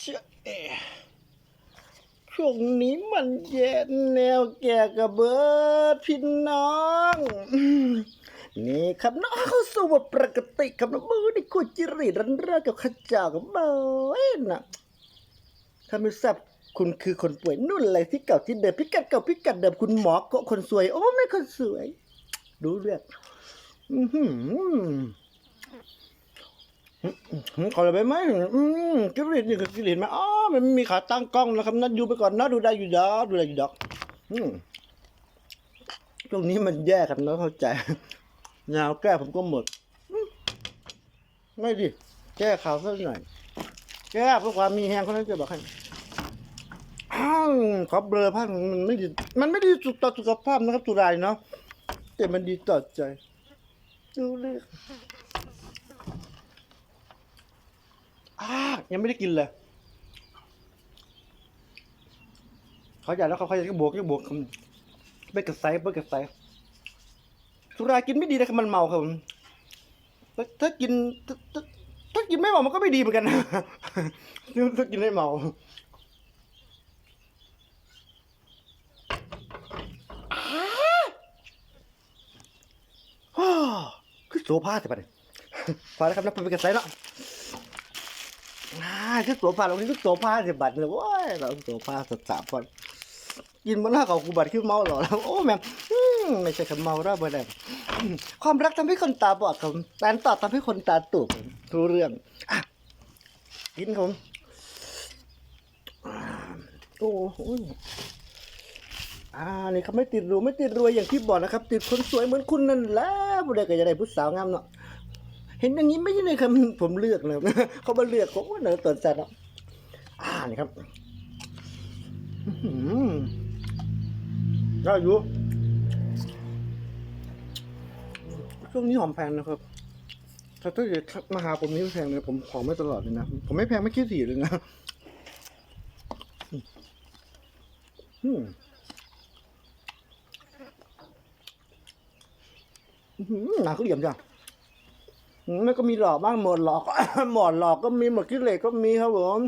เชื่อช่วงนี้มันแย่แนวแก่กับเบิร์ดพี่น้อง นี่ครับน้องเขาสู่บทปกติครับน้องมือนี่กูจิริรันเร่อกับข้าเจ้ากับเบิร์ดนะถ้าไม่ทราบคุณคือคนป่วยนุ่นอะไรที่เก่าที่เดิมพิกัดเก่าพิกัดเดิมคุณหมอก็คนสวย โอ้ไม่คนสวย ดูเรื่องอือหือ ขอเลยไปไหมอืมกิริตนี่คือกิริตไหมอ๋อมันมีขาตั้งกล้องนะครับนั่นอยู่ไปก่อนนะดูได้อยู่ดอกดูได้อยู่ดอกอืมช่วงนี้มันแย่ครับนะเข้าใจยาวแก้ผมก็หมด ไม่ดิแก้ข่าวสักหน่อย แก้เพื่อความมีแหงเขานั้นจะบอกให้ขอเบลอภาพมันไม่ดีมันไม่ดีต่อสุขภาพนะครับตุรายเนาะแต่มันดีต่อใจ ดูเลย อ่ายังไม่ได้กินเลยเขาอยากแล้วเขาเขาอยากจะบวกจะบวกไปกระไซไปกระไซสุรากินไม่ดีนะครับมันเมาครับถ้าถ้ากินถ้าถ้ากินไม่เมามันก็ไม่ดีเหมือนกันนะถ้ากินไม่เมาคือโซฟาแต่ปะเนี่ยพอแล้วครับนักไปกระไซแล้ว อ่าคือตัวผ้าเราคือตัวผ้าสิบัตรเลยโว้ยเราตัวผ้าสัตว์สามคนกินมันหน้าของกูบัตรคือเมาหรอแล้วโอ้แม่ไม่ใช่คำเมาแล้วบ่ได้ความรักทำให้คนตาบอดครับการตอบทำให้คนตาตุกรู้เรื่องอะกินผมโอ้โหอ่านี่เขาไม่ติดรูไม่ติดรวยอย่างที่บอกนะครับ ติดคนสวยเหมือนคุณนั่นแหละผู้ใดก็จะได้ผู้สาวงามเนาะ เห็นอย่างนี้ไม่ใช่เลยครับผมเลือกเลยเขามาเลือกผมว่าเนอตัวจัดอะอ่านี่ครับอื้อหือได้อยู่ช่วงนี้หอมแพงนะครับ ถ้าถ้าเกิดมาหาผมนี่แพงเลยผมหอไม่ตลอดเลยนะ ผมไม่แพงไม่คิดสีเลยนะอืมหือหนาเขาเหลี่ยมจ้ะ มมันก็มีหลอกบ้างหมดหลอก หมดหลอกก็มีหมดกิเลสก็มีครับผม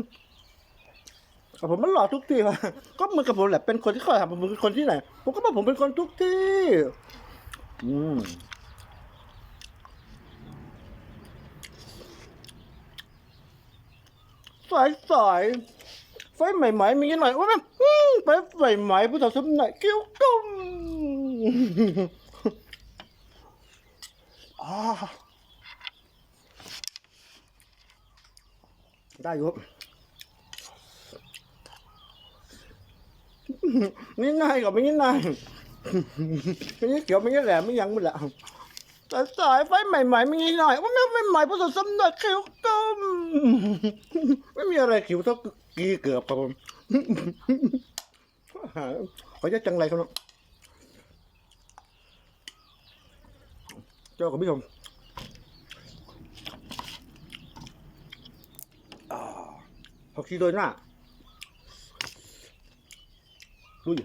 แต่ผมมันหลอกทุกที่ครับก็เหมือนกับผมแหละเป็นคนที่เขาถามผมเป็นคนที่ไหนผมก็บอกผมเป็นคนทุกที่ อืมสายสายไฟใหม่ๆมีหน่อยว่าแบบอืมไฟใหม่ๆผู้สาวสมัยกิ้วกุ้มอ่า ได้ยู่ครับนี่นายกับไม่นี่นายไม่นี่เขียวไม่นี่แหลมไม่ยังไม่ละแต่สายไฟใหม่ๆไม่นี่หน่อยว่าไม่ไม่ใหม่ผสมสำนักเขียวต้มไม่มีอะไรเขียวเท่ากีเกือบครับผมขอจะจังไรครับน้องเจ้ากับพี่ชม ผักชีโรยหน้าดูดิ